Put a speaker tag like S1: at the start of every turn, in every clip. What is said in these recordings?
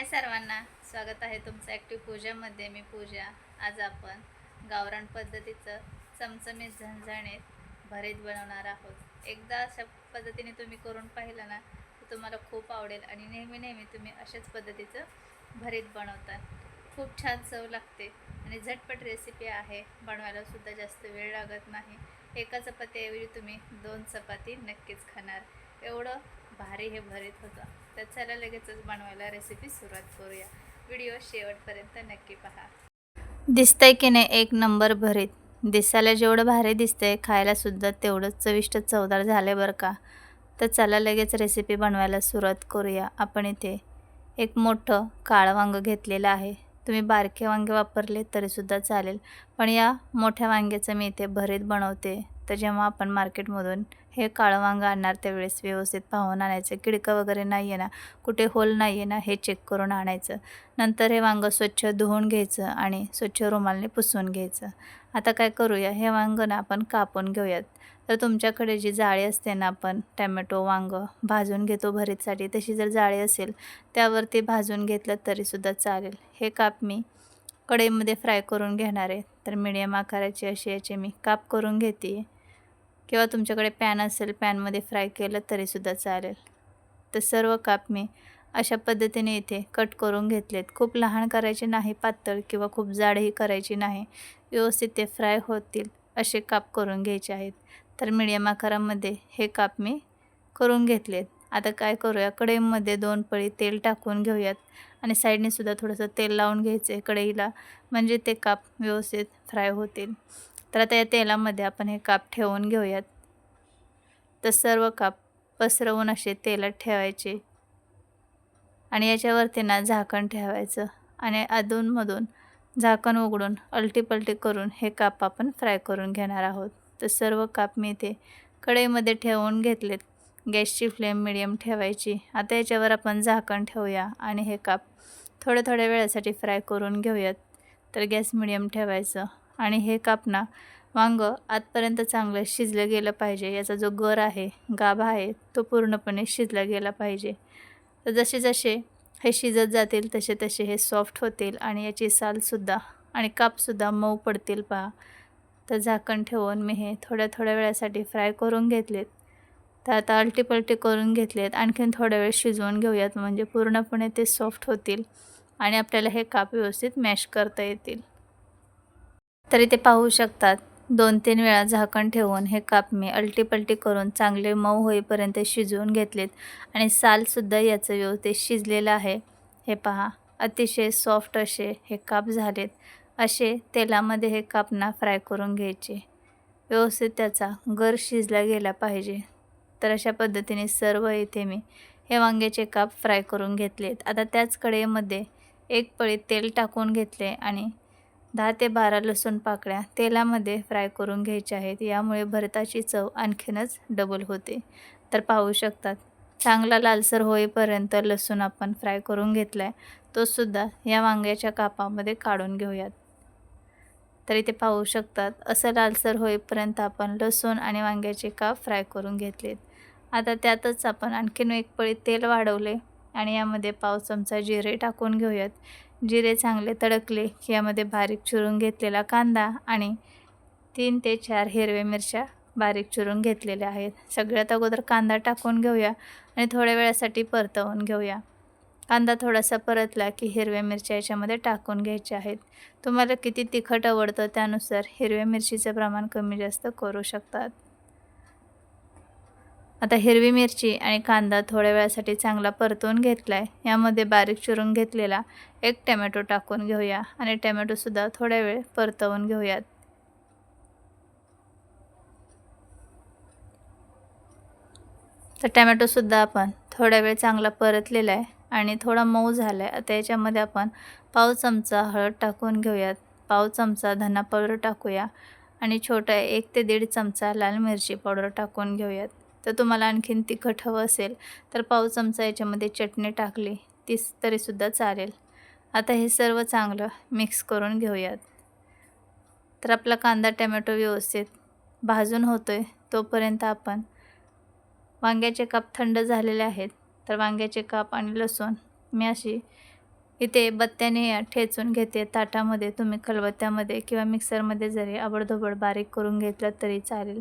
S1: हाय सर्वांना. स्वागत आहे तुमचं ॲक्टिव्ह पूजामध्ये मी पूजा. आज आपण गावरान पद्धतीचं चमचमीत झणझणीत भरीत बनवणार आहोत. एकदा अशा पद्धतीने तुम्ही करून पाहिलं ना तर तुम्हाला खूप आवडेल आणि नेहमी नेहमी तुम्ही अशाच पद्धतीचं भरीत बनवतात खूप छान चव लागते आणि झटपट रेसिपी आहे. बनवायला सुद्धा जास्त वेळ लागत नाही. एका चपातीऐवजी तुम्ही दोन चपाती नक्कीच खाणार. एवढं भारी हे भरीत होतं. तर चला लगेचच बनवायला रेसिपी सुरुवात करूया. व्हिडिओ शेवटपर्यंत नक्की पहा. दिसतंय की नाही एक नंबर भरीत. दिसायला जेवढं भारी दिसतंय खायला सुद्धा तेवढंच चविष्ट चवदार झाले बरं का? तर चला लगेच रेसिपी बनवायला सुरुवात करूया आपण इथे. एक मोठं काळं वांगं घेतलेलं आहे. तुम्ही बारके वांगे वापरले तरीसुद्धा चालेल. पण या मोठ्या वांग्याचं मी इथे भरीत बनवते. तर जेव्हा आपण मार्केटमधून हे काळं वांगं आणणार त्यावेळेस व्यवस्थित पाहून आणायचं. किडकं वगैरे नाही आहे ना. कुठे होल नाही आहे ना हे चेक करून आणायचं. नंतर हे वांगं स्वच्छ धुवून घ्यायचं आणि स्वच्छ रुमालने पुसून घ्यायचं. आता काय करूया? हे वांगं ना आपण कापून घेऊयात. तर तुमच्याकडे जी जाळी असते ना आपण टॅमॅटो वांगं भाजून घेतो भरीतसाठी. तशी जर जाळी असेल त्यावरती भाजून घेतलं तरीसुद्धा चालेल. हे काप मी कढईमध्ये फ्राय करून घेणार आहे. तर मिडियम आकाराचे असे याचे मी काप करून घेते. किंवा तुमच्याकडे पॅन असेल पॅनमध्ये फ्राय केलं तरीसुद्धा चालेल. तर सर्व काप मी अशा पद्धतीने इथे कट करून घेतलेत. खूप लहान करायचे नाही पातळ किंवा खूप जाडही करायची नाही. व्यवस्थित ते फ्राय होतील असे काप करून घ्यायचे आहेत. तर मिडियम आकारामध्ये हे काप मी करून घेतलेत. आता काय करूया कढईमध्ये दोन पळी तेल टाकून घेऊयात आणि साईडने सुद्धा थोडंसं तेल लावून घ्यायचं आहे कढईला. म्हणजे ते काप व्यवस्थित फ्राय होतील. तर आता या तेलामध्ये आपण हे काप ठेवून घेऊयात. तर सर्व काप पसरवून असे तेलात ठेवायचे. आणि याच्यावरती ना झाकण ठेवायचं. आणि अधूनमधून झाकण उघडून अलटीपलटी करून हे काप आपण फ्राय करून घेणार आहोत. तर सर्व काप मी इथे कढईमध्ये ठेवून घेतलेत. गॅसची फ्लेम मिडियम ठेवायची. आता याच्यावर आपण झाकण ठेवूया आणि हे काप थोड्या थोड्या वेळासाठी फ्राय करून घेऊयात. तर गॅस मिडियम ठेवायचं. आणि हे काप ना वांगं आतपर्यंत चांगलं शिजलं गेलं पाहिजे. याचा जो गर आहे गाभा आहे तो पूर्णपणे शिजला गेला पाहिजे. तर जसे जसे हे शिजत जातील तसे तसे हे सॉफ्ट होतील आणि याची सालसुद्धा आणि कापसुद्धा मऊ पडतील पहा. तर झाकण ठेवून मी हे थोड्या थोड्या वेळासाठी फ्राय करून घेतलेत. तर आता अलटीपलटी करून घेतलेत. आणखीन थोड्या वेळ शिजवून घेऊयात. म्हणजे पूर्णपणे ते सॉफ्ट होतील आणि आपल्याला हे काप व्यवस्थित मॅश करता येतील. तरी ते पाहू शकतात. दोन तीन वेळा झाकण ठेवून हे काप मी अलटीपलटी करून चांगले मऊ होईपर्यंत शिजवून घेतलेत आणि सालसुद्धा याचं व्यवस्थित शिजलेलं आहे. हे पहा अतिशय सॉफ्ट असे हे काप झालेत. असे तेलामध्ये हे कापना फ्राय करून घ्यायचे. व्यवस्थित त्याचा गर शिजला गेला पाहिजे. तर अशा पद्धतीने सर्व इथे मी हे वांग्याचे काप फ्राय करून घेतलेत. आता त्याच कढईमध्ये एक पळी तेल टाकून घेतले आणि दहा ते बारा लसूण पाकळ्या तेलामध्ये फ्राय करून घ्यायच्या आहेत. यामुळे भरताची चव आणखीनच डबल होते. तर पाहू शकतात. चांगला लालसर होईपर्यंत लसूण आपण फ्राय करून घेतला आहे तोसुद्धा या वांग्याच्या कापामध्ये काढून घेऊयात. तर इथे पाहू शकतात. असं लालसर होईपर्यंत आपण लसूण आणि वांग्याचे काप फ्राय करून घेतलेत. आता त्यातच आपण आणखीन एक पळी तेल वाढवले आणि यामध्ये पाव चमचा जिरे टाकून घेऊयात. जिरे चांगले तडकले की यामध्ये बारीक चिरून घेतलेला कांदा आणि तीन ते चार हिरव्या मिरच्या बारीक चिरून घेतलेल्या आहेत. सगळ्यात अगोदर कांदा टाकून घेऊया आणि थोड्या वेळासाठी परतवून घेऊया. कांदा थोडासा परतला की हिरव्या मिरच्या याच्यामध्ये टाकून घ्यायच्या आहेत. तुम्हाला किती तिखट आवडतं त्यानुसार हिरव्या मिरचीचं प्रमाण कमी जास्त करू शकतात. आता हिरवी मिरची आणि कांदा थोड्या वेळासाठी चांगला परतवून घेतला आहे यामध्ये बारीक चिरून घेतलेला एक टमॅटो टाकून घेऊया आणि टमॅटोसुद्धा थोड्या वेळ परतवून घेऊयात. तर टमॅटोसुद्धा आपण थोड्या वेळ चांगला परतलेला आहे आणि थोडा मऊ झाला आहे आता याच्यामध्ये आपण पाव चमचा हळद टाकून घेऊयात. पाव चमचा धना पावडर टाकूया आणि छोटा एक ते दीड चमचा लाल मिरची पावडर टाकून घेऊयात. तर तुम्हाला आणखीन तिखट हवं असेल तर पाव चमचा याच्यामध्ये चटणी टाकली तीच तरीसुद्धा चालेल. आता हे सर्व चांगलं मिक्स करून घेऊयात. तर आपला कांदा टमॅटो व्यवस्थित भाजून होतो आहे तोपर्यंत आपण वांग्याचे काप थंड झालेले आहेत तर वांग्याचे काप आणि लसूण मी अशी इथे बत्त्याने या ठेचून घेते. ताटामध्ये तुम्ही खलबत्त्यामध्ये किंवा मिक्सरमध्ये जरी आबडधोबड बारीक करून घेतलं तरी चालेल.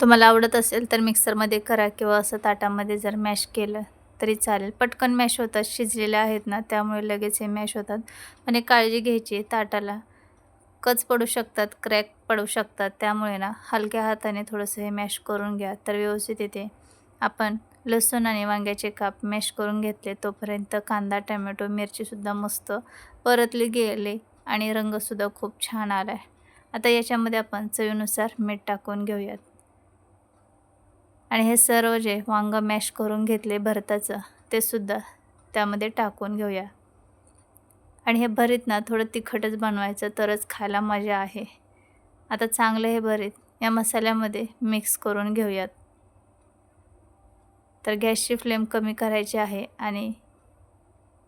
S1: तुम्हाला आवडत असेल तर मिक्सरमध्ये करा किंवा असं ताटामध्ये जर मॅश केलं तरी चालेल. पटकन मॅश होतात शिजलेले आहेत ना त्यामुळे लगेच हे मॅश होतात. पण एक काळजी घ्यायची ताटाला. कच पडू शकतात क्रॅक पडू शकतात त्यामुळे ना हलक्या हाताने थोडंसं हे मॅश करून घ्या. तर व्यवस्थित येते. आपण लसूण आणि वांग्याचे काप मॅश करून घेतले तोपर्यंत कांदा टमॅटो मिरचीसुद्धा मस्त परतली गेले आणि रंगसुद्धा खूप छान आला आहे आता याच्यामध्ये आपण चवीनुसार मीठ टाकून घेऊयात. आणि हे सर्व जे वांगं मॅश करून घेतले भरताचं ते सुद्धा त्यामध्ये टाकून घेऊया. आणि हे भरीत ना थोडं तिखटच बनवायचं तरच खायला मजा आहे. आता चांगलं हे भरीत या मसाल्यामध्ये मिक्स करून घेऊयात. तर गॅसची फ्लेम कमी करायची आहे आणि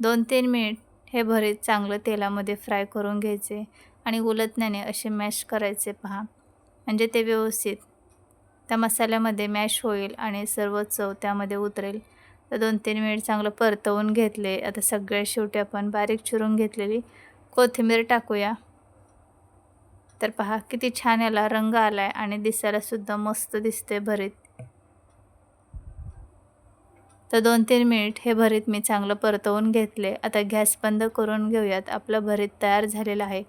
S1: दोन तीन मिनिट हे भरीत चांगलं तेलामध्ये फ्राय करून घ्यायचे आणि उलटण्याने असे मॅश करायचे पहा. म्हणजे ते व्यवस्थित त्या मसाल्यामध्ये मॅश होईल आणि सर्व चव त्यामध्ये उतरेल. तर दोन तीन मिनिट चांगलं परतवून घेतले. आता सगळ्या शेवटी आपण बारीक चिरून घेतलेली कोथिंबीर टाकूया. तर पहा किती छान याला रंग आला आहे आणि दिसायलासुद्धा मस्त दिसते भरीत. तर दोन तीन मिनिट हे भरीत मी चांगलं परतवून घेतले. आता गॅस बंद करून घेऊयात. आपलं भरीत तयार झालेलं आहे.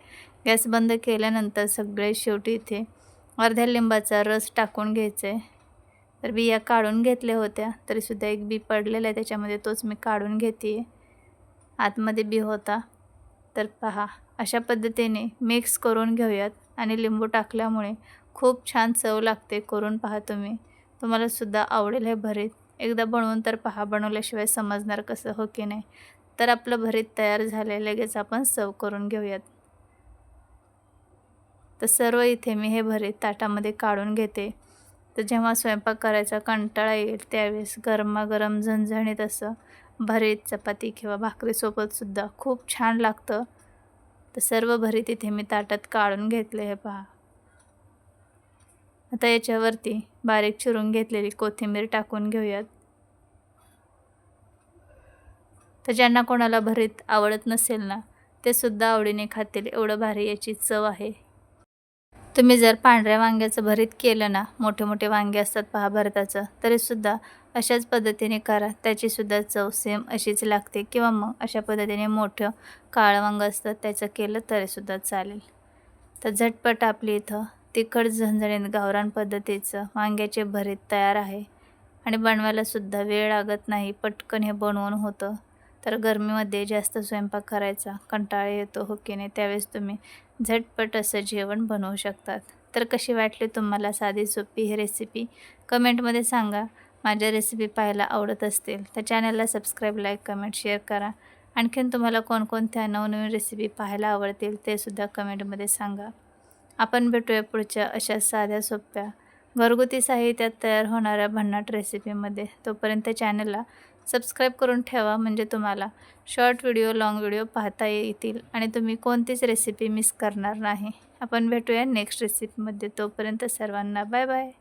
S1: गॅस बंद केल्यानंतर सगळे शेवटी इथे अर्ध्या लिंबाचा रस टाकून घ्यायचा. आहे तर बिया काढून घेतल्या होत्या. तरीसुद्धा एक बी पडलेला आहे. त्याच्यामध्ये तोच मी काढून घेते आहे आतमध्ये बी होता. तर पहा अशा पद्धतीने मिक्स करून घेऊयात. आणि लिंबू टाकल्यामुळे खूप छान चव लागते करून पहा तुम्ही. तुम्हालासुद्धा आवडेल हे भरीत. एकदा बनवून तर पहा बनवल्याशिवाय समजणार कसं हो की नाही. तर आपलं भरीत तयार झाले लगेच आपण सर्व करून घेऊयात. तर सर्व इथे मी हे भरीत ताटामध्ये काढून घेते. तर जेव्हा स्वयंपाक करायचा कंटाळा येईल त्यावेळेस गरमागरम झणझणीत असं भरीत चपाती किंवा भाकरीसोबतसुद्धा खूप छान लागतं. तर सर्व भरीत इथे मी ताटात काढून घेतले हे पहा. आता याच्यावरती बारीक चिरून घेतलेली कोथिंबीर टाकून घेऊयात. तर ज्यांना कोणाला भरीत आवडत नसेल ना ते सुद्धा आवडीने खातील. एवढं भारी याची चव आहे. तुम्ही जर पांढऱ्या वांग्याचं भरीत केलं ना मोठे मोठे वांगे असतात पहा भरताचं तरीसुद्धा अशाच पद्धतीने करा. त्याचीसुद्धा चव सेम अशीच लागते किंवा मग अशा पद्धतीने मोठं काळं वांगं असतं त्याचं केलं तरीसुद्धा चालेल. तर झटपट आपली इथं तिखट झणझणीत गावरान पद्धतीचं वांग्याचे भरीत तयार आहे. आणि बनवायलासुद्धा वेळ लागत नाही पटकन हे बनवून होतं. तर गरमीमध्ये जास्त स्वयंपाक करायचा कंटाळा येतो हो की नाही? त्यावेळेस तुम्ही झटपट असं जेवण बनवू शकतात. तर कशी वाटली तुम्हाला साधी सोपी ही रेसिपी कमेंटमध्ये सांगा. माझ्या रेसिपी पाहायला आवडत असतील तर चॅनलला सबस्क्राईब लाईक कमेंट शेअर करा. आणखीन तुम्हाला कोणकोणत्या नवनवीन रेसिपी पाहायला आवडतील ते सुद्धा कमेंटमध्ये सांगा. आपण भेटूया पुढच्या अशा साध्या सोप्या घरगुती साहित्यात तयार होणाऱ्या भन्नाट रेसिपीमध्ये तोपर्यंत चॅनलला सबस्क्राईब करून ठेवा म्हणजे तुम्हाला शॉर्ट व्हिडिओ लाँग व्हिडिओ पाहता येतील आणि तुम्ही कोणतीच रेसिपी मिस करणार नाही. आपण भेटूया नेक्स्ट रेसिपीमध्ये. तोपर्यंत सर्वांना बाय बाय.